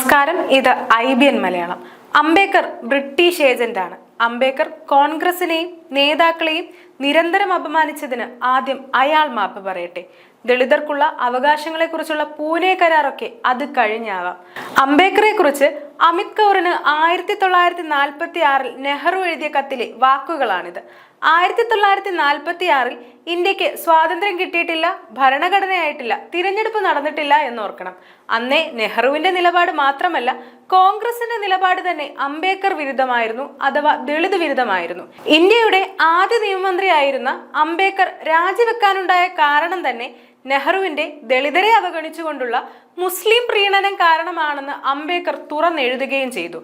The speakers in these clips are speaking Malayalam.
നമസ്കാരം. ഇത് I B N Malayalam. Ambedkar British ഏജന്റാണ്. Ambedkar കോൺഗ്രസിനെയും നേതാക്കളെയും നിരന്തരം അപമാനിച്ചതിന് ആദ്യം അയാൾ മാപ്പ് പറയട്ടെ. ദളിതർക്കുള്ള അവകാശങ്ങളെക്കുറിച്ചുള്ള പൂനെ കരാറൊക്കെ അത് കഴിഞ്ഞാവാം. അംബേദ്കറെ കുറിച്ച് അമിത് കൗറിന് ആയിരത്തി തൊള്ളായിരത്തി നാൽപ്പത്തി ആറിൽ നെഹ്റു എഴുതിയ കത്തിലെ വാക്കുകളാണിത്. ആയിരത്തി തൊള്ളായിരത്തി നാൽപ്പത്തി ആറിൽ ഇന്ത്യയ്ക്ക് സ്വാതന്ത്ര്യം കിട്ടിയിട്ടില്ല ഭരണഘടനയായിട്ടില്ല തിരഞ്ഞെടുപ്പ് നടന്നിട്ടില്ല എന്നോർക്കണം. അന്നേ നെഹ്റുവിന്റെ നിലപാട് മാത്രമല്ല കോൺഗ്രസിന്റെ നിലപാട് തന്നെ അംബേദ്കർ വിരുദ്ധമായിരുന്നു അഥവാ ദളിത് വിരുദ്ധമായിരുന്നു. ഇന്ത്യയുടെ ആദ്യ നിയമമന്ത്രിയായിരുന്ന അംബേദ്കർ രാജിവെക്കാനുണ്ടായ കാരണം തന്നെ നെഹ്റുവിന്റെ ദളിതരെ അവഗണിച്ചുകൊണ്ടുള്ള മുസ്ലിം പ്രീണനം കാരണമാണെന്ന് അംബേദ്കർ തുറന്നെഴുതുകയും ചെയ്തു.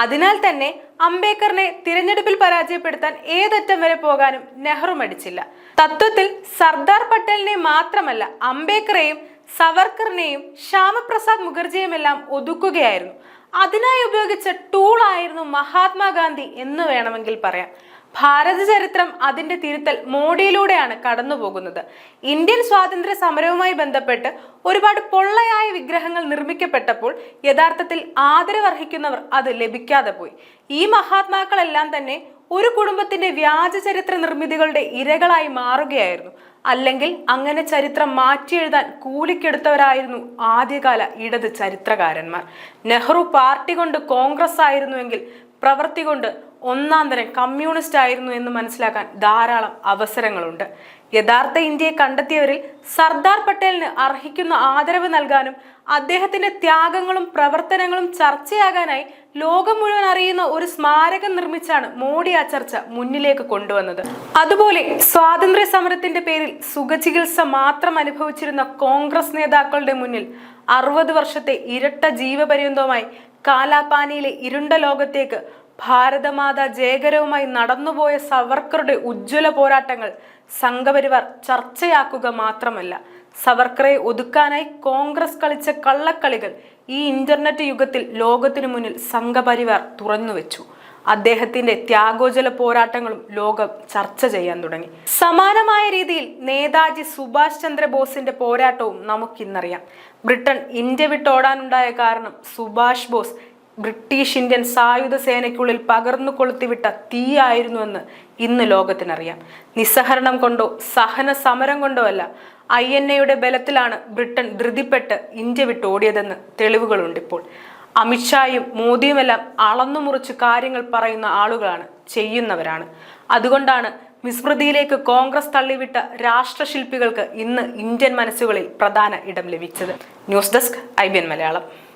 അതിനാൽ തന്നെ അംബേദ്കറിനെ തിരഞ്ഞെടുപ്പിൽ പരാജയപ്പെടുത്താൻ ഏതറ്റം വരെ പോകാനും നെഹ്റു മടിച്ചില്ല. തത്വത്തിൽ സർദാർ പട്ടേലിനെ മാത്രമല്ല അംബേദ്കറെയും സവർക്കറിനെയും ശ്യാമപ്രസാദ് മുഖർജിയുമെല്ലാം ഒതുക്കുകയായിരുന്നു. അതിനായി ഉപയോഗിച്ച ടൂളായിരുന്നു മഹാത്മാഗാന്ധി എന്ന് വേണമെങ്കിൽ പറയാം. ഭാരത ചരിത്രം അതിന്റെ തിരുത്തൽ മോഡിയിലൂടെയാണ് കടന്നുപോകുന്നത്. ഇന്ത്യൻ സ്വാതന്ത്ര്യ സമരവുമായി ബന്ധപ്പെട്ട് ഒരുപാട് പൊള്ളയായ വിഗ്രഹങ്ങൾ നിർമ്മിക്കപ്പെട്ടപ്പോൾ യഥാർത്ഥത്തിൽ ആദരവർഹിക്കുന്നവർ അത് ലഭിക്കാതെ പോയി. ഈ മഹാത്മാക്കളെല്ലാം തന്നെ ഒരു കുടുംബത്തിന്റെ വ്യാജ ചരിത്ര നിർമ്മിതികളുടെ ഇരകളായി മാറുകയായിരുന്നു. അല്ലെങ്കിൽ അങ്ങനെ ചരിത്രം മാറ്റിയെഴുതാൻ കൂലിക്കെടുത്തവരായിരുന്നു ആദ്യകാല ഇടത് ചരിത്രകാരന്മാർ. നെഹ്റു പാർട്ടി കൊണ്ട് കോൺഗ്രസ് ആയിരുന്നുവെങ്കിൽ പ്രവൃത്തി കൊണ്ട് ഒന്നാം തരം കമ്മ്യൂണിസ്റ്റ് ആയിരുന്നു എന്ന് മനസ്സിലാക്കാൻ ധാരാളം അവസരങ്ങളുണ്ട്. യഥാർത്ഥ ഇന്ത്യയെ കണ്ടെത്തിയവരിൽ സർദാർ പട്ടേലിന് അർഹിക്കുന്ന ആദരവ് നൽകാനും അദ്ദേഹത്തിന്റെ ത്യാഗങ്ങളും പ്രവർത്തനങ്ങളും ചർച്ചയാകാനായി ലോകം മുഴുവൻ അറിയുന്ന ഒരു സ്മാരകം നിർമ്മിച്ചാണ് മോഡി ആ ചർച്ച മുന്നിലേക്ക് കൊണ്ടുവന്നത്. അതുപോലെ സ്വാതന്ത്ര്യ സമരത്തിന്റെ പേരിൽ സുഖചികിത്സ മാത്രം അനുഭവിച്ചിരുന്ന കോൺഗ്രസ് നേതാക്കളുടെ മുന്നിൽ അറുപത് വർഷത്തെ ഇരട്ട ജീവപര്യന്തവുമായി കാലാപാനിയിലെ ഇരുണ്ട ലോകത്തേക്ക് ഭാരതമാത ജയകരവുമായി നടന്നുപോയ സവർക്കറുടെ ഉജ്ജ്വല പോരാട്ടങ്ങൾ സംഘപരിവാർ ചർച്ചയാക്കുക മാത്രമല്ല സവർക്കറെ ഒതുക്കാനായി കോൺഗ്രസ് കളിച്ച കള്ളക്കളികൾ ഈ ഇന്റർനെറ്റ് യുഗത്തിൽ ലോകത്തിനു മുന്നിൽ സംഘപരിവാർ തുറന്നുവെച്ചു അദ്ദേഹത്തിന്റെ ത്യാഗോജല പോരാട്ടങ്ങളും ലോകം ചർച്ച ചെയ്യാൻ തുടങ്ങി. സമാനമായ രീതിയിൽ നേതാജി സുഭാഷ് ചന്ദ്രബോസിന്റെ പോരാട്ടവും നമുക്കിന്നറിയാം. ബ്രിട്ടൻ ഇന്ത്യ വിട്ടോടാനുണ്ടായ കാരണം സുഭാഷ് ബോസ് ബ്രിട്ടീഷ് ഇന്ത്യൻ സായുധ സേനയ്ക്കുള്ളിൽ പകർന്നു കൊളുത്തിവിട്ട തീയായിരുന്നുവെന്ന് ഇന്ന് ലോകത്തിനറിയാം. നിസ്സഹരണം കൊണ്ടോ സഹന സമരം കൊണ്ടോ അല്ല ഐ എൻ എയുടെ ബലത്തിലാണ് ബ്രിട്ടൻ ധൃതിപ്പെട്ട് ഇന്ത്യ വിട്ടോടിയതെന്ന് തെളിവുകളുണ്ട് ഇപ്പോൾ. അമിത്ഷായും മോദിയുമെല്ലാം അളന്നു മുറിച്ച് കാര്യങ്ങൾ പറയുന്ന ആളുകളാണ് ചെയ്യുന്നവരാണ്. അതുകൊണ്ടാണ് വിസ്മൃതിയിലേക്ക് കോൺഗ്രസ് തള്ളിവിട്ട രാഷ്ട്രശില്പികൾക്ക് ഇന്ന് ഇന്ത്യൻ മനസ്സുകളിൽ പ്രധാന ഇടം ലഭിച്ചത്. News desk I Malayalam.